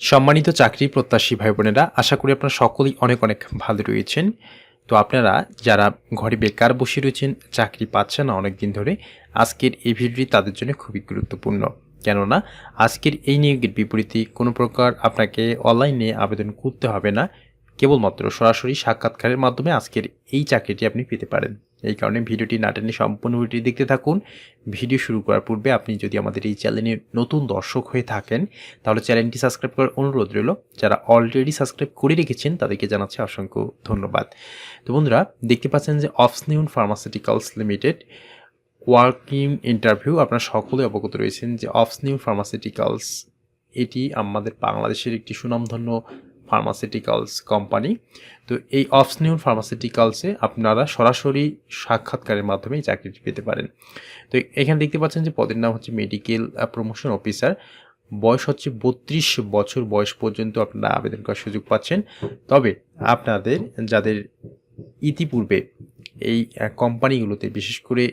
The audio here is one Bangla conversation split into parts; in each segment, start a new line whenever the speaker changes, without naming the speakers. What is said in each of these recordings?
সম্মানিত চাকরি প্রত্যাশী ভাই বোনেরা আশা করি আপনারা সকলেই অনেক অনেক ভালো রয়েছেন। তো আপনারা যারা ঘরে বেকার বসে রয়েছেন, চাকরি পাচ্ছেন না অনেক দিন ধরে, আজকের এই ভিডিওটি তাদের জন্য খুবই গুরুত্বপূর্ণ। কেননা, আজকের এই নিয়োগের বিপরীতে কোনো প্রকার আপনাকে অনলাইনে আবেদন করতে হবে না। কেবলমাত্র সরাসরি সাক্ষাৎকারের মাধ্যমে আজকের এই চাকরিটি আপনি পেতে পারেন। এই কারণে ভিডিওটি না টেনে সম্পূর্ণ ভিডিওটি দেখতে থাকুন। ভিডিও শুরু করার পূর্বে আপনি যদি আমাদের এই চ্যানেলে নতুন দর্শক হয়ে থাকেন, তাহলে চ্যানেলটি সাবস্ক্রাইব করার অনুরোধ রইল। যারা অলরেডি সাবস্ক্রাইব করে রেখেছেন, তাদেরকে জানাচ্ছি অসংখ্য ধন্যবাদ। তো বন্ধুরা, দেখতে পাচ্ছেন যে অফসনিউন ফার্মাসিউটিক্যালস লিমিটেড ওয়ার্কিং ইন্টারভিউ, আপনারা সকলে অবগত রয়েছেন যে অফসনিউন ফার্মাসিউটিক্যালস, এটি আমাদের বাংলাদেশের একটি সুনামধন্য ফার্মাসিউটিক্যালস কোম্পানি তো এই অফসনিউন ফার্মাসিউটিক্যালসে আপনারা সরাসরি সাক্ষাৎকারের মাধ্যমে এই চাকরিটি পেতে পারেন। তো এখানে দেখতে পাচ্ছেন যে পদের নাম হচ্ছে মেডিকেল প্রমোশন অফিসার বয়স হচ্ছে বত্রিশ বছর বয়স পর্যন্ত আপনারা আবেদন করার সুযোগ পাচ্ছেন। তবে আপনাদের, যাদের ইতিপূর্বে এই কোম্পানিগুলোতে বিশেষ করে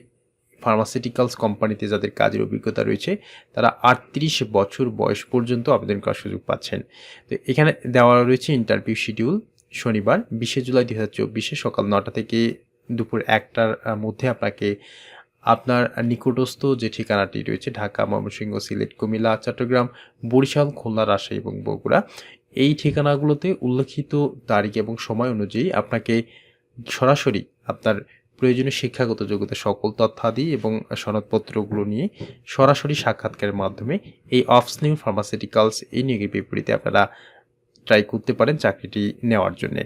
ফার্মাসিউটিক্যালস কোম্পানিতে যাদের কাজের অভিজ্ঞতা রয়েছে, তারা আটত্রিশ বছর বয়স পর্যন্ত আবেদন করার সুযোগ পাচ্ছেন। তো এখানে দেওয়া রয়েছে ইন্টারভিউ শিডিউল শনিবার, বিশে জুলাই দু হাজার চব্বিশে সকাল নটা থেকে দুপুর একটার মধ্যে আপনাকে আপনার নিকটস্থ যে ঠিকানাটি রয়েছে, ঢাকা, ময়মনসিংহ, সিলেট, কুমিল্লা, চট্টগ্রাম, বরিশাল, খুলনা, রাজশাহী এবং বগুড়া, এই ঠিকানাগুলোতে উল্লেখিত তারিখ এবং সময় অনুযায়ী আপনাকে সরাসরি আপনার প্রয়োজনীয় শিক্ষাগত যোগ্যতা সকল তথ্যাদি এবং সনদপত্রগুলো নিয়ে সরাসরি সাক্ষাৎকারের মাধ্যমে এই অফসনিউ ফার্মাসিউটিক্যালস এই নিয়োগের বিপরীতে আপনারা ট্রাই করতে পারেন চাকরিটি নেওয়ার জন্যে।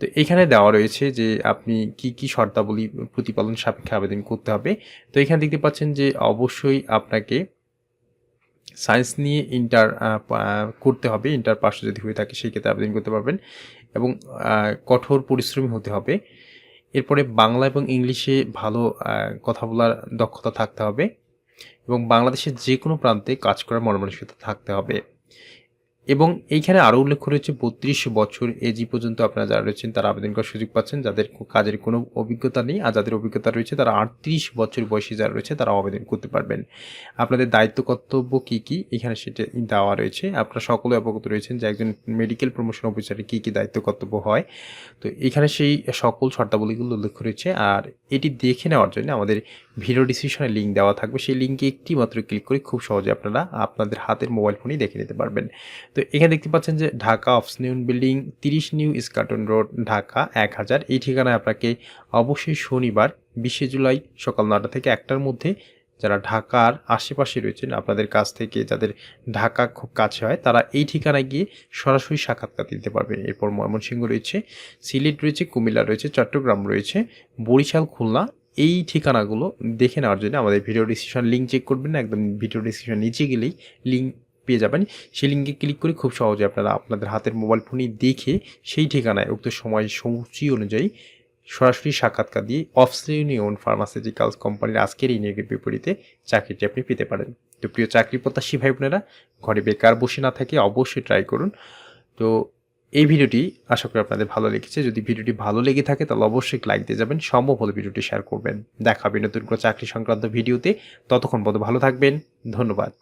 তো এখানে দেওয়া রয়েছে যে আপনি কি কি শর্তাবলী প্রতিপালন সাপেক্ষে আবেদন করতে হবে। তো এখানে দেখতে পাচ্ছেন যে অবশ্যই আপনাকে সায়েন্স নিয়ে ইন্টার করতে হবে। ইন্টার পাস যদি হয়ে থাকে, সেই ক্ষেত্রে আবেদন করতে পারবেন এবং কঠোর পরিশ্রমী হতে হবে। এরপরে বাংলা এবং ইংলিশে ভালো কথা বলার দক্ষতা থাকতে হবে এবং বাংলাদেশের যে কোনো প্রান্তে কাজ করার মনমানসিকতা থাকতে হবে। এবং এইখানে আরও উল্লেখ রয়েছে, বত্রিশ বছর এজি পর্যন্ত আপনারা যারা রয়েছেন তারা আবেদন করার সুযোগ পাচ্ছেন। যাদের কাজের কোনো অভিজ্ঞতা নেই আর যাদের অভিজ্ঞতা রয়েছে, তারা আটত্রিশ বছর বয়সী যারা রয়েছে তারা আবেদন করতে পারবেন। আপনাদের দায়িত্ব, কর্তব্য কী কী? এখানে সেটা দেওয়া রয়েছে। আপনারা সকলে অবগত রয়েছেন যে একজন মেডিকেল প্রমোশন অফিসারের কী কী দায়িত্ব, কর্তব্য হয়। তো এখানে সেই সকল শর্তাবলীগুলো উল্লেখ রয়েছে। আর এটি দেখে নেওয়ার জন্য আমাদের ভিডিও ডিসক্রিপশনে লিঙ্ক দেওয়া থাকবে। সেই লিঙ্কে একটি মাত্র ক্লিক করে খুব সহজে আপনারা আপনাদের হাতের মোবাইল ফোনেই দেখে নিতে পারবেন। তো এখানে দেখতে পাচ্ছেন যে ঢাকা অফসনিউন বিল্ডিং তিরিশ নিউ ইস্কাটন রোড ঢাকা এক হাজার। এই ঠিকানায় আপনাকে অবশ্যই শনিবার, বিশে জুলাই সকাল নটা থেকে একটার মধ্যে যারা ঢাকার আশেপাশে রয়েছেন, আপনাদের কাছ থেকে যাদের ঢাকা খুব কাছে হয়, তারা এই ঠিকানায় গিয়ে সরাসরি সাক্ষাৎকার দিতে পারবেন এরপর ময়মনসিংহ রয়েছে, সিলেট রয়েছে, কুমিল্লা রয়েছে, চট্টগ্রাম রয়েছে, বরিশাল, খুলনা এই ঠিকানাগুলো দেখে নেওয়ার জন্য আমাদের ভিডিও ডিসক্রিপশন লিঙ্ক চেক করবেন না, একদম ভিডিও ডিসক্রিপশন নিচে গেলেই লিঙ্ক পেয়ে যাবেন। সেই লিঙ্কে ক্লিক করে খুব সহজে আপনারা আপনাদের হাতের মোবাইল ফোনে দেখে সেই ঠিকানায় উক্ত সময় সূচি অনুযায়ী সরাসরি সাক্ষাৎকার দিয়ে অফসিউনিয়ন ফার্মাসিউটিক্যালস কোম্পানির আজকের এই নিয়োগের বিপরীতে চাকরিটি আপনি পেতে পারেন। তো প্রিয় চাকরি প্রত্যাশী ভাই বোনেরা ঘরে বেকার বসে না থাকে অবশ্যই ট্রাই করুন। তো এই ভিডিওটি আশা করি আপনাদের ভালো লেগেছে। যদি ভিডিওটি ভালো লেগে থাকে, তাহলে অবশ্যই লাইক দিয়ে যাবেন, সম্ভব হলে ভিডিওটি শেয়ার করবেন। দেখা হবে নতুন কোনো চাকরি সংক্রান্ত ভিডিওতে। ততক্ষণ পর্যন্ত ভালো থাকবেন। ধন্যবাদ।